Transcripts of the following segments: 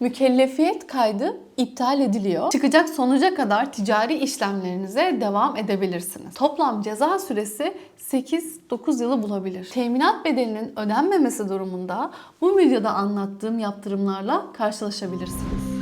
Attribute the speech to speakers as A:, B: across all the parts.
A: Mükellefiyet kaydı iptal ediliyor. Çıkacak sonuca kadar ticari işlemlerinize devam edebilirsiniz. Toplam ceza süresi 8-9 yılı bulabilir. Teminat bedelinin ödenmemesi durumunda bu videoda anlattığım yaptırımlarla karşılaşabilirsiniz.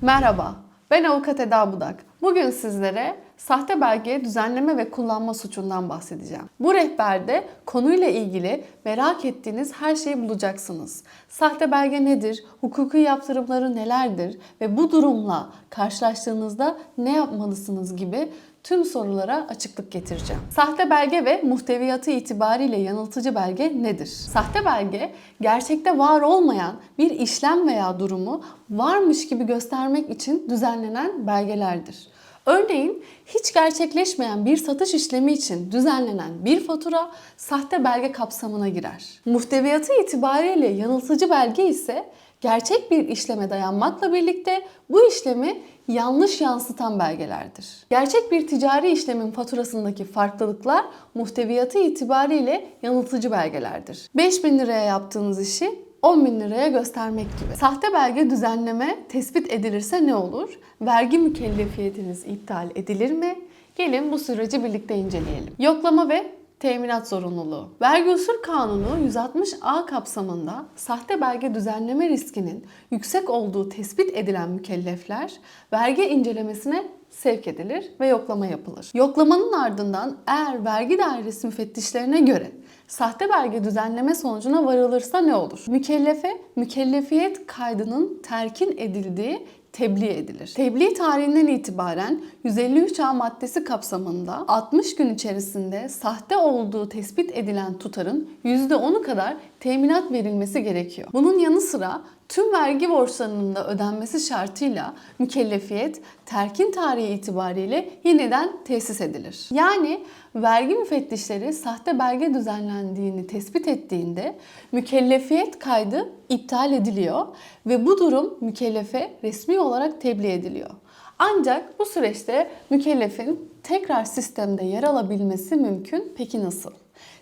A: Merhaba, ben avukat Eda Budak. Bugün sizlere sahte belge düzenleme ve kullanma suçundan bahsedeceğim. Bu rehberde konuyla ilgili merak ettiğiniz her şeyi bulacaksınız. Sahte belge nedir? Hukuki yaptırımları nelerdir? Ve bu durumla karşılaştığınızda ne yapmalısınız gibi tüm sorulara açıklık getireceğim. Sahte belge ve muhteviyatı itibariyle yanıltıcı belge nedir? Sahte belge gerçekte var olmayan bir işlem veya durumu varmış gibi göstermek için düzenlenen belgelerdir. Örneğin hiç gerçekleşmeyen bir satış işlemi için düzenlenen bir fatura sahte belge kapsamına girer. Muhteviyatı itibariyle yanıltıcı belge ise gerçek bir işleme dayanmakla birlikte bu işlemi yanlış yansıtan belgelerdir. Gerçek bir ticari işlemin faturasındaki farklılıklar muhteviyatı itibariyle yanıltıcı belgelerdir. 5000 liraya yaptığınız işi 10 bin liraya göstermek gibi. Sahte belge düzenleme tespit edilirse ne olur? Vergi mükellefiyetiniz iptal edilir mi? Gelin bu süreci birlikte inceleyelim. Yoklama ve teminat zorunluluğu. Vergi usul kanunu 160A kapsamında sahte belge düzenleme riskinin yüksek olduğu tespit edilen mükellefler vergi incelemesine sevk edilir ve yoklama yapılır. Yoklamanın ardından eğer vergi dairesi müfettişlerine göre sahte belge düzenleme sonucuna varılırsa ne olur? Mükellefe mükellefiyet kaydının terkin edildiği tebliğ edilir. Tebliğ tarihinden itibaren 153A maddesi kapsamında 60 gün içerisinde sahte olduğu tespit edilen tutarın %10'u kadar teminat verilmesi gerekiyor. Bunun yanı sıra tüm vergi borçlarının da ödenmesi şartıyla mükellefiyet terkin tarihi itibariyle yeniden tesis edilir. Yani vergi müfettişleri sahte belge düzenlendiğini tespit ettiğinde mükellefiyet kaydı iptal ediliyor ve bu durum mükellefe resmi olarak tebliğ ediliyor. Ancak bu süreçte mükellefin tekrar sistemde yer alabilmesi mümkün. Peki nasıl?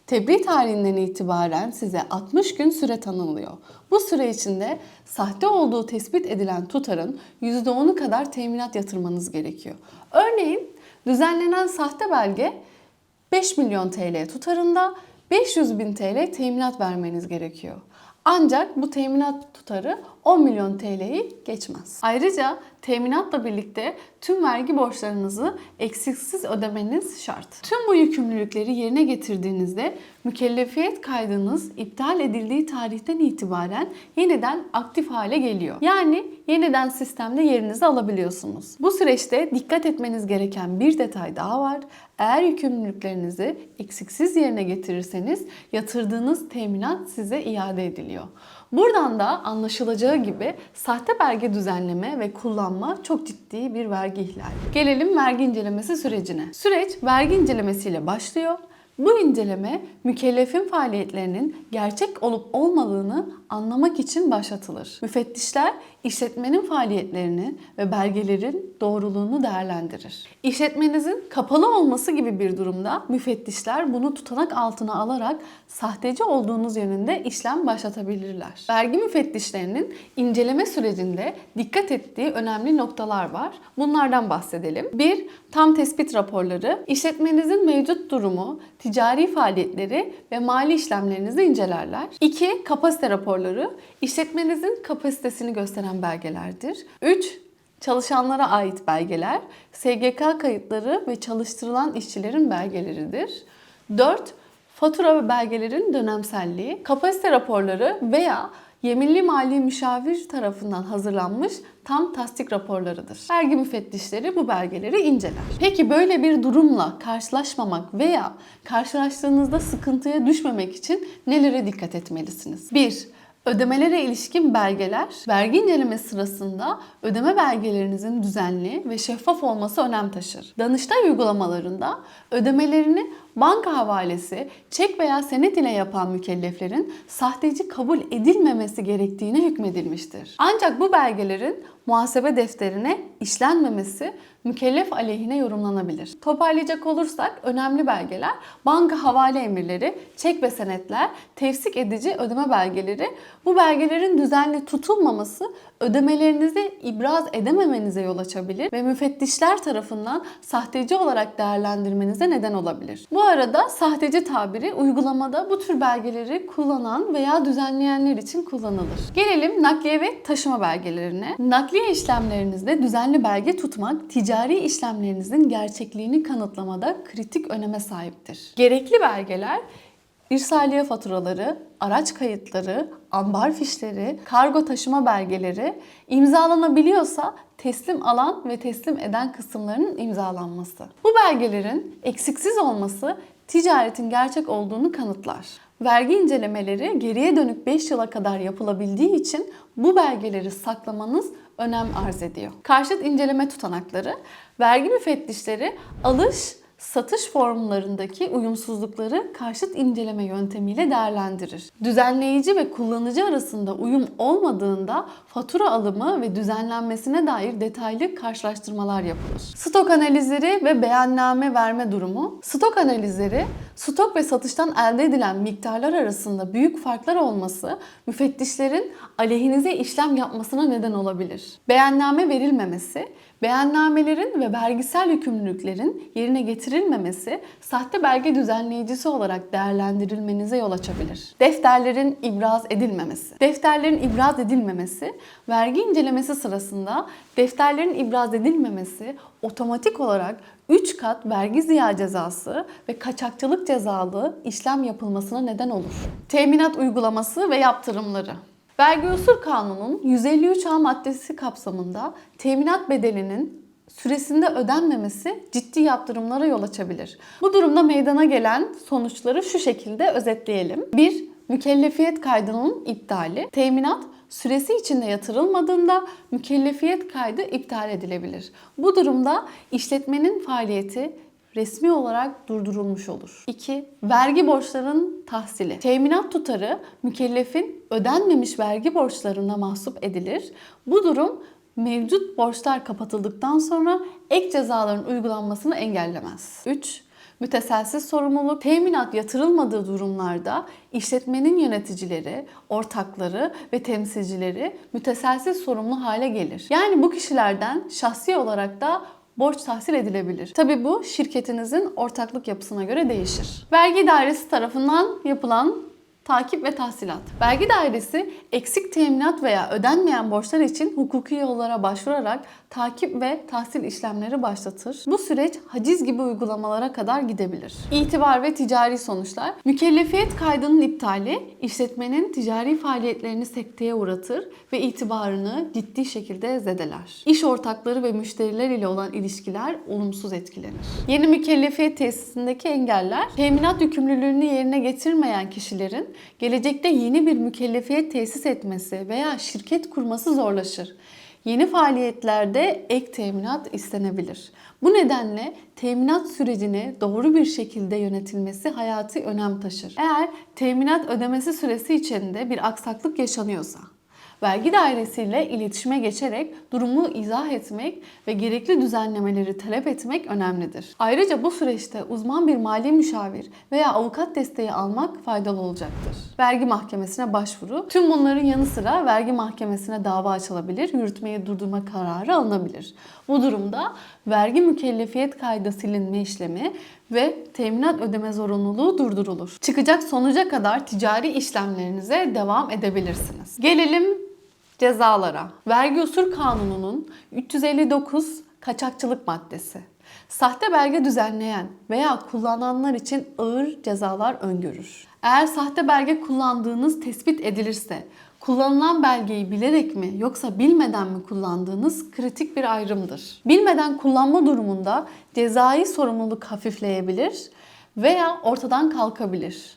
A: Tebliğ tarihinden itibaren size 60 gün süre tanınıyor. Bu süre içinde sahte olduğu tespit edilen tutarın %10'u kadar teminat yatırmanız gerekiyor. Örneğin düzenlenen sahte belge 5 milyon TL tutarında 500 bin TL teminat vermeniz gerekiyor. Ancak bu teminat tutarı 10 milyon TL'yi geçmez. Ayrıca teminatla birlikte tüm vergi borçlarınızı eksiksiz ödemeniz şart. Tüm bu yükümlülükleri yerine getirdiğinizde mükellefiyet kaydınız iptal edildiği tarihten itibaren yeniden aktif hale geliyor. Yani yeniden sistemde yerinizi alabiliyorsunuz. Bu süreçte dikkat etmeniz gereken bir detay daha var. Eğer yükümlülüklerinizi eksiksiz yerine getirirseniz yatırdığınız teminat size iade ediliyor. Buradan da anlaşılacağı gibi sahte belge düzenleme ve kullanma çok ciddi bir vergi ihlali. Gelelim vergi incelemesi sürecine. Süreç vergi incelemesiyle başlıyor. Bu inceleme mükellefin faaliyetlerinin gerçek olup olmadığını anlamak için başlatılır. Müfettişler işletmenin faaliyetlerini ve belgelerin doğruluğunu değerlendirir. İşletmenizin kapalı olması gibi bir durumda müfettişler bunu tutanak altına alarak sahteci olduğunuz yönünde işlem başlatabilirler. Vergi müfettişlerinin inceleme sürecinde dikkat ettiği önemli noktalar var. Bunlardan bahsedelim. 1. Tam tespit raporları. İşletmenizin mevcut durumu, ticari faaliyetleri ve mali işlemlerinizi incelerler. 2. Kapasite raporları. İşletmenizin kapasitesini gösteren belgelerdir. 3. Çalışanlara ait belgeler, SGK kayıtları ve çalıştırılan işçilerin belgeleridir. 4. Fatura ve belgelerin dönemselliği, kapasite raporları veya yeminli mali müşavir tarafından hazırlanmış tam tasdik raporlarıdır. Vergi müfettişleri bu belgeleri inceler. Peki böyle bir durumla karşılaşmamak veya karşılaştığınızda sıkıntıya düşmemek için nelere dikkat etmelisiniz? 1. Ödemelere ilişkin belgeler, vergi incelemesi sırasında ödeme belgelerinizin düzenli ve şeffaf olması önem taşır. Danıştay uygulamalarında ödemelerini banka havalesi, çek veya senet ile yapan mükelleflerin sahteci kabul edilmemesi gerektiğine hükmedilmiştir. Ancak bu belgelerin muhasebe defterine işlenmemesi mükellef aleyhine yorumlanabilir. Toparlayacak olursak önemli belgeler banka havale emirleri, çek ve senetler, tevsik edici ödeme belgeleri. Bu belgelerin düzenli tutulmaması ödemelerinizi ibraz edememenize yol açabilir ve müfettişler tarafından sahteci olarak değerlendirmenize neden olabilir. Bu arada sahteci tabiri uygulamada bu tür belgeleri kullanan veya düzenleyenler için kullanılır. Gelelim nakliye ve taşıma belgelerine. Nakliye işlemlerinizde düzenli belge tutmak ticari işlemlerinizin gerçekliğini kanıtlamada kritik öneme sahiptir. Gerekli belgeler İrsaliye faturaları, araç kayıtları, ambar fişleri, kargo taşıma belgeleri imzalanabiliyorsa teslim alan ve teslim eden kısımlarının imzalanması. Bu belgelerin eksiksiz olması ticaretin gerçek olduğunu kanıtlar. Vergi incelemeleri geriye dönük 5 yıla kadar yapılabildiği için bu belgeleri saklamanız önem arz ediyor. Karşıt inceleme tutanakları, vergi müfettişleri alış satış formlarındaki uyumsuzlukları karşıt inceleme yöntemiyle değerlendirir. Düzenleyici ve kullanıcı arasında uyum olmadığında fatura alımı ve düzenlenmesine dair detaylı karşılaştırmalar yapılır. Stok analizleri ve beyanname verme durumu. Stok analizleri, stok ve satıştan elde edilen miktarlar arasında büyük farklar olması müfettişlerin aleyhinize işlem yapmasına neden olabilir. Beyanname verilmemesi, beyannamelerin ve vergisel yükümlülüklerin yerine getirilmemesi sahte belge düzenleyicisi olarak değerlendirilmenize yol açabilir. Defterlerin ibraz edilmemesi. Defterlerin ibraz edilmemesi, vergi incelemesi sırasında defterlerin ibraz edilmemesi otomatik olarak 3 kat vergi ziya cezası ve kaçakçılık cezalı işlem yapılmasına neden olur. Teminat uygulaması ve yaptırımları. Vergi usul kanunun 153A maddesi kapsamında teminat bedelinin süresinde ödenmemesi ciddi yaptırımlara yol açabilir. Bu durumda meydana gelen sonuçları şu şekilde özetleyelim. 1. Mükellefiyet kaydının iptali. Teminat süresi içinde yatırılmadığında mükellefiyet kaydı iptal edilebilir. Bu durumda işletmenin faaliyeti resmi olarak durdurulmuş olur. 2. Vergi borçlarının tahsili. Teminat tutarı mükellefin ödenmemiş vergi borçlarına mahsup edilir. Bu durum mevcut borçlar kapatıldıktan sonra ek cezaların uygulanmasını engellemez. 3. Müteselsiz sorumluluk, teminat yatırılmadığı durumlarda işletmenin yöneticileri, ortakları ve temsilcileri müteselsiz sorumlu hale gelir. Yani bu kişilerden şahsi olarak da borç tahsil edilebilir. Tabi bu şirketinizin ortaklık yapısına göre değişir. Vergi dairesi tarafından yapılan takip ve tahsilat. Vergi dairesi eksik teminat veya ödenmeyen borçlar için hukuki yollara başvurarak takip ve tahsil işlemleri başlatır. Bu süreç haciz gibi uygulamalara kadar gidebilir. İtibar ve ticari sonuçlar. Mükellefiyet kaydının iptali işletmenin ticari faaliyetlerini sekteye uğratır ve itibarını ciddi şekilde zedeler. İş ortakları ve müşteriler ile olan ilişkiler olumsuz etkilenir. Yeni mükellefiyet tesisindeki engeller, teminat yükümlülüğünü yerine getirmeyen kişilerin gelecekte yeni bir mükellefiyet tesis etmesi veya şirket kurması zorlaşır. Yeni faaliyetlerde ek teminat istenebilir. Bu nedenle teminat sürecini doğru bir şekilde yönetilmesi hayati önem taşır. Eğer teminat ödemesi süresi içinde bir aksaklık yaşanıyorsa, vergi dairesiyle iletişime geçerek durumu izah etmek ve gerekli düzenlemeleri talep etmek önemlidir. Ayrıca bu süreçte uzman bir mali müşavir veya avukat desteği almak faydalı olacaktır. Vergi mahkemesine başvuru. Tüm bunların yanı sıra vergi mahkemesine dava açılabilir, yürütmeyi durdurma kararı alınabilir. Bu durumda vergi mükellefiyet kaydı silinme işlemi ve teminat ödeme zorunluluğu durdurulur. Çıkacak sonuca kadar ticari işlemlerinize devam edebilirsiniz. Gelelim cezalara. Vergi usul kanununun 359 kaçakçılık maddesi. Sahte belge düzenleyen veya kullananlar için ağır cezalar öngörür. Eğer sahte belge kullandığınız tespit edilirse kullanılan belgeyi bilerek mi yoksa bilmeden mi kullandığınız kritik bir ayrımdır. Bilmeden kullanma durumunda cezai sorumluluk hafifleyebilir veya ortadan kalkabilir.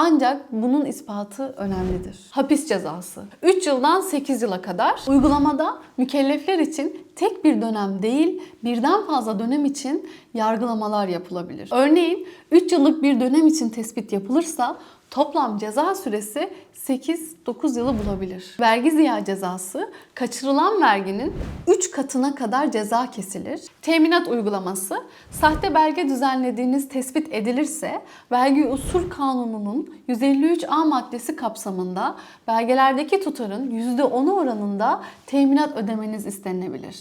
A: Ancak bunun ispatı önemlidir. Hapis cezası. 3 yıldan 8 yıla kadar. Uygulamada mükellefler için tek bir dönem değil, birden fazla dönem için yargılamalar yapılabilir. Örneğin 3 yıllık bir dönem için tespit yapılırsa toplam ceza süresi 8-9 yılı bulabilir. Vergi ziya cezası kaçırılan verginin 3 katına kadar ceza kesilir. Teminat uygulaması sahte belge düzenlediğiniz tespit edilirse vergi usul kanununun 153A maddesi kapsamında belgelerdeki tutarın %10'u oranında teminat ödemeniz istenilebilir.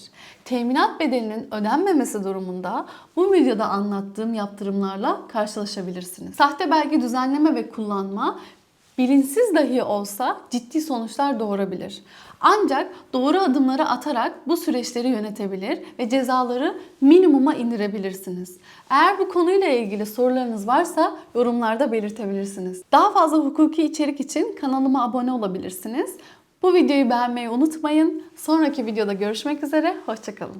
A: Teminat bedelinin ödenmemesi durumunda bu videoda anlattığım yaptırımlarla karşılaşabilirsiniz. Sahte belge düzenleme ve kullanma bilinçsiz dahi olsa ciddi sonuçlar doğurabilir. Ancak doğru adımları atarak bu süreçleri yönetebilir ve cezaları minimuma indirebilirsiniz. Eğer bu konuyla ilgili sorularınız varsa yorumlarda belirtebilirsiniz. Daha fazla hukuki içerik için kanalıma abone olabilirsiniz. Bu videoyu beğenmeyi unutmayın. Sonraki videoda görüşmek üzere, hoşçakalın.